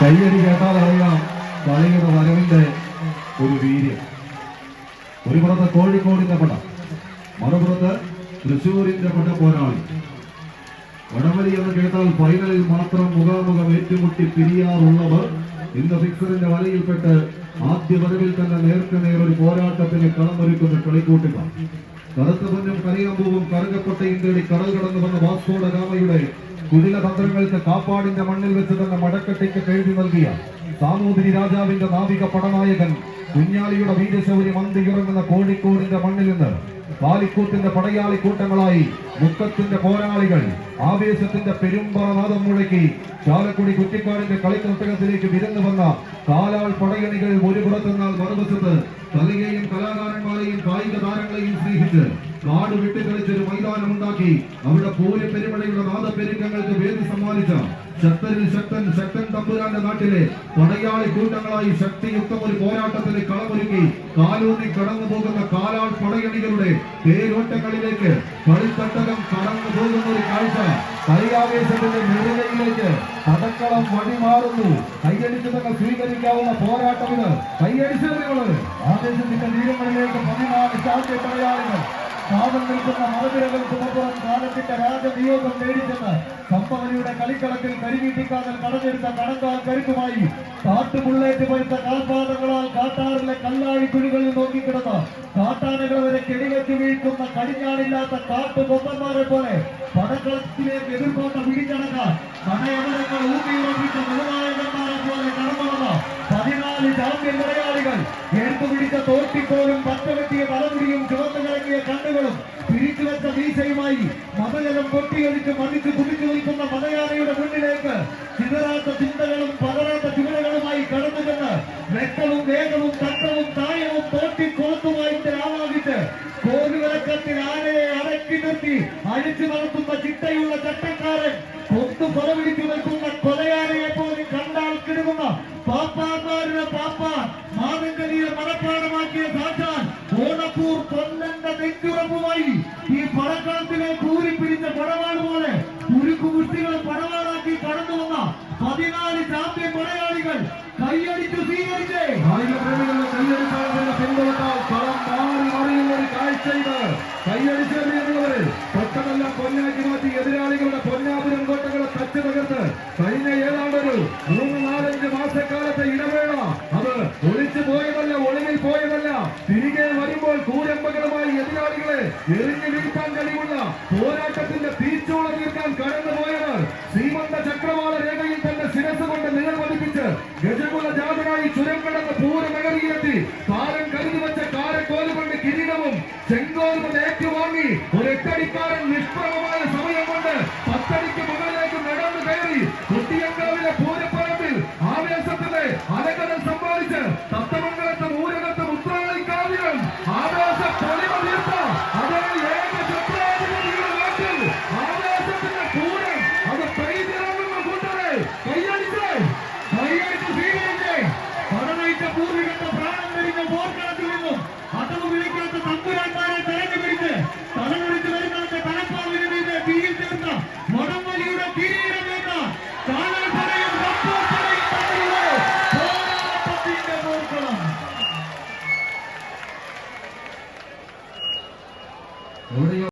കയ്യടി കേട്ടാൽ അറിയാം കളിയുടെ വരവിന്റെ ഒരു വീര്യം. ഒരു പുറത്ത് കോഴിക്കോടിന്റെ പടം. മറുപുറത്ത് തൃശൂരിന്റെ പട പോരാളി വടമലി എന്ന് കേട്ടാൽ ഫൈനലിൽ മാത്രം മുഖാമുഖം ഏറ്റുമുട്ടി പിരിയാറുള്ളവർ ഇന്ന് ഫിക്സറിന്റെ വലയിൽപ്പെട്ട് ആദ്യ വരവിൽ തന്നെ നേർക്ക് നേർ ഒരു പോരാട്ടത്തിന് കളമൊരുക്കുന്ന കളിക്കൂട്ടുകാർ. കറുത്ത പൊന്നും കരിയാമ്പൂവും കറുകപ്പട്ടയും തേടി കടൽ കടന്നു വന്ന വാസ്കോട ഗാമയുടെ കുടില പത്രങ്ങൾക്ക് കാപ്പാടിന്റെ മണ്ണിൽ വെച്ച് തന്നെ മടക്കെട്ടിക്ക് കഴുതി നൽകിയ സാമൂതിരി രാജാവിന്റെ നാവിക പടനായകൻ കുഞ്ഞാലിയുടെ വീരശൗര്യം അന്തിയിറങ്ങുന്ന കോഴിക്കോടിന്റെ മണ്ണിൽ നിന്ന് കാലിക്കൂത്തിന്റെ പടയാളി കൂട്ടങ്ങളായി മുക്കത്തിന്റെ പോരാളികൾ ആവേശത്തിന്റെ പെരുമ്പറനാഥം മുഴക്കി ചാലക്കുടി കുറ്റിക്കാടിന്റെ കളിക്കൃത്തകത്തിലേക്ക് വിരുന്നു വന്ന കാലാൾ പടയണികൾ ഒരു പുറത്തുനിന്നാൽ മറുവശത്ത് കലയെയും കലാകാരന്മാരെയും കായിക താരങ്ങളെയും സ്നേഹിച്ച് കാട് വിട്ട് കളിച്ചൊരു മൈതാനമുണ്ടാക്കി അവിടെ പോര് പെരുമഴയുള്ള നാദപെരുക്കങ്ങൾക്ക് വേദി സമ്മാനിച്ച. ശക്തരിൽ ശക്തൻ ശക്തൻ തമ്പുരാന്റെ നാട്ടിലെ പടയാളി കൂട്ടങ്ങളായി ശക്തിയുക്തം ഒരു പോരാട്ടത്തിന് കളമൊരുക്കി. കാലൂന്നി കടന്നു പോകുന്ന കാലാൾ പടയണികളുടെ തേരോട്ടങ്ങളിലേക്ക് കളിത്തട്ടകം കടന്നു പോകുന്ന ഒരു കാഴ്ച കളിയാവേശത്തിന്റെ നെറുകയിലേക്ക് പടക്കളം വഴിമാറുന്നു. കൈയടിച്ച് തന്നെ സ്വീകരിക്കാവുന്ന പോരാട്ടമിത് കൈയടിച്ചവരുകൾ ആവേശത്തിന്റെ നീളങ്ങളിലേക്ക് പതിനാല് ചാമ്പ്യ പടയാളികൾ. കാവൽ നിൽക്കുന്ന മറുതിരകൾക്കുമപ്പുറം കാലത്തിന്റെ രാജനിയോഗം നേടിച്ചെന്ന് കമ്പനിയുടെ കളിക്കളത്തിൽ കരിവീട്ടിക്കാതൽ കടഞ്ഞെടുത്ത കടങ്കാൽ കരുത്തുമായി കാട്ടുമുള്ളേറ്റ് പഴുത്ത കാൽപാദങ്ങളാൽ കാട്ടാറിലെ കല്ലാഴി കുഴികളിൽ നോക്കിക്കിടന്ന് കാട്ടാനകൾ വരെ കെടിവെച്ച് വീഴ്ത്തുന്ന കടിഞ്ഞാണില്ലാത്ത കാട്ടുകൊമ്പന്മാരെ പോലെ പടക്കളത്തിലേക്ക് എതിർക്കോട്ട പിടിച്ചടക്കാൻ കടയമരങ്ങൾ ഊട്ടിയുറപ്പിച്ച നിർണായകന്മാരെ പോലെ കടന്നു വന്ന പതിനാല് ചാമ്പ്യൻ മലയാളികൾ എടുത്തുപിടിച്ച തോട്ടിക്കോലും പച്ചവെട്ടിയ തലമുടിയും ചുവന്നു പൊട്ടിയൊലിച്ച് മതിച്ച് കുടിച്ചു നിൽക്കുന്ന മലയാളിയുടെ മുന്നിലേക്ക് ചിതറാത്ത ചിന്തകളും പതറാത്ത ചുവടുകളുമായി കടന്നു ചെന്ന് രക്തവും വേഗവും തട്ടവും തായവും തോട്ടിക്കോത്തുമായി ആവാഹിച്ച് കോലുവിളക്കത്തിൽ ആനയെ അടക്കി നിർത്തി അഴിച്ചു നടത്തുന്ന ചിട്ടയുള്ള ചട്ടക്കാരൻ കൊത്തു കൊലവിളിച്ചു നിൽക്കുന്ന കൊലയാനയെ പോലും കണ്ടാൽ കിടങ്ങുന്ന പാപ്പാന്മാരുടെ പാപ്പ മാതങ്കലിയെ മനപ്പാടമാക്കിയ സാക്ഷാൻ ഓണപ്പൂർ പൊന്നന്റെ നെഞ്ചുറപ്പുമായി ഈ പടക്കളത്തിലെ കൂരിപ്പിടിച്ച കുരുക്കുമുഷ്ടികളെ പടവാളാക്കി കടന്നു വന്ന പതിനാല് ചാമ്പ്യൻ മലയാളികൾ കൈയടിച്ചു സ്വീകരിച്ചേ. എതിരാളികളെ എറിഞ്ഞു വീഴ്ത്താൻ കഴിവുള്ള പോരാട്ടത്തിന്റെ തീച്ചോളം തീർക്കാൻ കടന്നു శ్రీమంత